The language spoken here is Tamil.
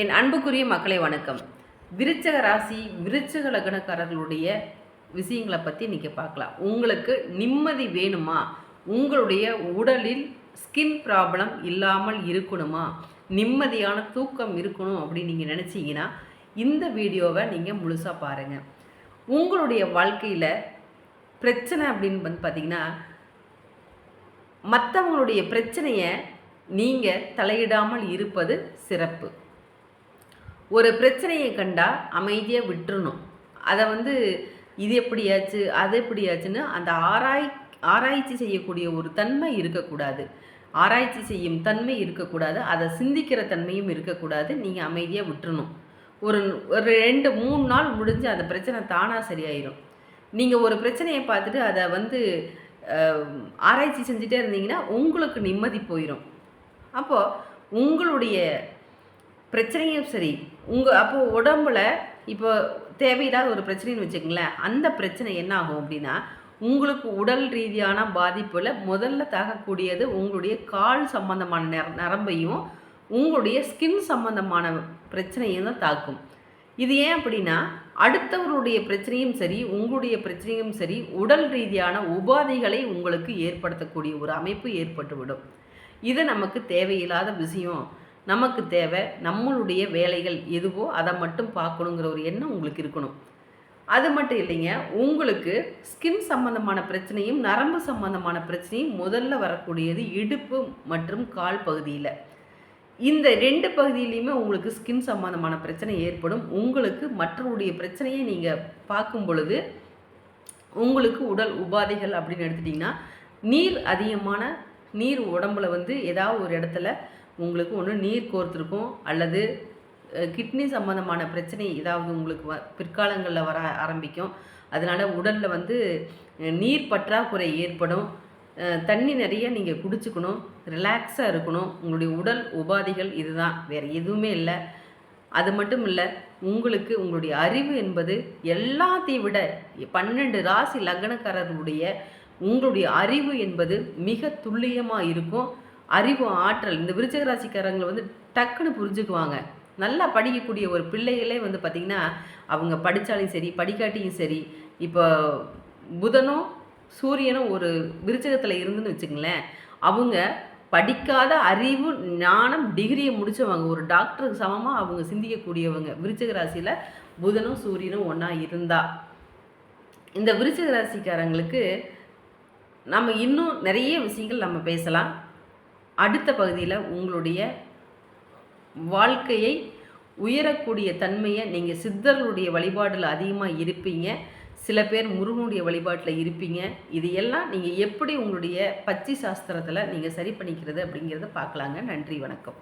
என் அன்புக்குரிய மக்களை வணக்கம். விருச்சக ராசி விருச்சக லக்னக்காரர்களுடைய விஷயங்களை பற்றி இன்றைக்கி பார்க்கலாம். உங்களுக்கு நிம்மதி வேணுமா? உங்களுடைய உடலில் ஸ்கின் ப்ராப்ளம் இல்லாமல் இருக்கணுமா? நிம்மதியான தூக்கம் இருக்கணும் அப்படின்னு நீங்கள் நினச்சிங்கன்னா இந்த வீடியோவை நீங்கள் முழுசாக பாருங்கள் உங்களுடைய வாழ்க்கையில் பிரச்சனை அப்படின்னு வந்து பார்த்தீங்கன்னா மற்றவங்களுடைய பிரச்சனையை நீங்கள் தலையிடாமல் இருப்பது சிறப்பு. ஒரு பிரச்சனையை கண்டா அமைதியாக விட்டுறணும். அதை வந்து இது எப்படியாச்சு அது எப்படியாச்சுன்னு அந்த ஆராய் ஆராய்ச்சி செய்யக்கூடிய ஒரு தன்மை இருக்கக்கூடாது. ஆராய்ச்சி செய்யும் தன்மை இருக்கக்கூடாது. அதை சிந்திக்கிற தன்மையும் இருக்கக்கூடாது. நீங்கள் அமைதியாக விட்டுறணும். ஒரு ஒரு ரெண்டு மூணு நாள் முடிஞ்சு அந்த பிரச்சனை தானாக சரியாயிடும் நீங்கள் ஒரு பிரச்சனையை பார்த்துட்டு அதை வந்து ஆராய்ச்சி செஞ்சுட்டே இருந்தீங்கன்னா உங்களுக்கு நிம்மதி போயிடும் அப்போது உங்களுடைய பிரச்சனையும் சரி. உங்கள் அப்போது உடம்புல இப்போ தேவையில்லாத ஒரு பிரச்சனைன்னு வச்சுக்கங்களேன் அந்த பிரச்சனை என்ன ஆகும் அப்படின்னா உங்களுக்கு உடல் ரீதியான பாதிப்பில் முதல்ல தாக்கக்கூடியது உங்களுடைய கால் சம்பந்தமான நர நரம்பையும் உங்களுடைய ஸ்கின் சம்பந்தமான பிரச்சனையும் தான் தாக்கும். இது ஏன் அப்படின்னா அடுத்தவருடைய பிரச்சனையும் சரி உங்களுடைய பிரச்சனையும் சரி உடல் ரீதியான உபாதைகளை உங்களுக்கு ஏற்படுத்தக்கூடிய ஒரு அமைப்பு ஏற்பட்டுவிடும். இது நமக்கு தேவையில்லாத விஷயம். நமக்கு தேவை நம்மளுடைய வேலைகள் எதுவோ அதை மட்டும் பார்க்கணுங்கிற ஒரு எண்ணம் உங்களுக்கு இருக்கணும். அது மட்டும் இல்லைங்க உங்களுக்கு ஸ்கின் சம்பந்தமான பிரச்சனையும் நரம்பு சம்பந்தமான பிரச்சனையும் முதல்ல வரக்கூடியது இடுப்பு மற்றும் கால் பகுதியில். இந்த ரெண்டு பகுதியிலையுமே உங்களுக்கு ஸ்கின் சம்பந்தமான பிரச்சனை ஏற்படும். உங்களுக்கு மற்றவருடைய பிரச்சனையை நீங்கள் பார்க்கும் பொழுது உங்களுக்கு உடல் உபாதைகள் அப்படின்னு எடுத்துட்டிங்கன்னா நீர் அதிகமான நீர் உடம்புல வந்து ஏதாவது ஒரு இடத்துல உங்களுக்கு ஒன்று நீர் கோர்த்துருக்கும் அல்லது கிட்னி சம்மந்தமான பிரச்சனை ஏதாவது உங்களுக்கு வ பிற்காலங்களில் வர ஆரம்பிக்கும். அதனால் உடலில் வந்து நீர் பற்றாக்குறை ஏற்படும். தண்ணி நிறைய நீங்கள் குடிச்சுக்கணும். ரிலாக்ஸாக இருக்கணும். உங்களுடைய உடல் உபாதைகள் இதுதான். வேறு எதுவுமே இல்லை. அது மட்டும் இல்லை உங்களுக்கு உங்களுடைய அறிவு என்பது எல்லாத்தையும் விட பன்னெண்டு ராசி லக்னக்காரர்களுடைய உங்களுடைய அறிவு என்பது மிக துல்லியமாக இருக்கும். அறிவு ஆற்றல். இந்த விருச்சக ராசிக்காரங்களை வந்து டக்குன்னு புரிஞ்சுக்குவாங்க. நல்லா படிக்கக்கூடிய ஒரு பிள்ளைகளே வந்து பார்த்திங்கன்னா அவங்க படித்தாலையும் சரி படிக்காட்டியும் சரி இப்போ புதனும் சூரியனும் ஒரு விருச்சகத்தில் இருந்துன்னு வச்சுங்களேன் அவங்க படிக்காத அறிவு ஞானம் டிகிரியை முடிச்சவங்க ஒரு டாக்டருக்கு சமமாக அவங்க சிந்திக்கக்கூடியவங்க விருச்சிக ராசியில் புதனும் சூரியனும் ஒன்றா இருந்தா. இந்த விருச்சிக ராசிக்காரங்களுக்கு நம்ம இன்னும் நிறைய விஷயங்கள் நம்ம பேசலாம். அடுத்த பகுதியில் உங்களுடைய வாழ்க்கையை உயரக்கூடிய தன்மையை நீங்கள் சித்தர்களுடைய வழிபாடில் அதிகமாக இருப்பீங்க. சில பேர் முருகனுடைய வழிபாட்டில் இருப்பீங்க. இது எல்லாம் நீங்கள் எப்படி உங்களுடைய பச்சி சாஸ்திரத்தில் நீங்கள் சரி பண்ணிக்கிறது அப்படிங்கிறத பார்க்கலாங்க. நன்றி வணக்கம்.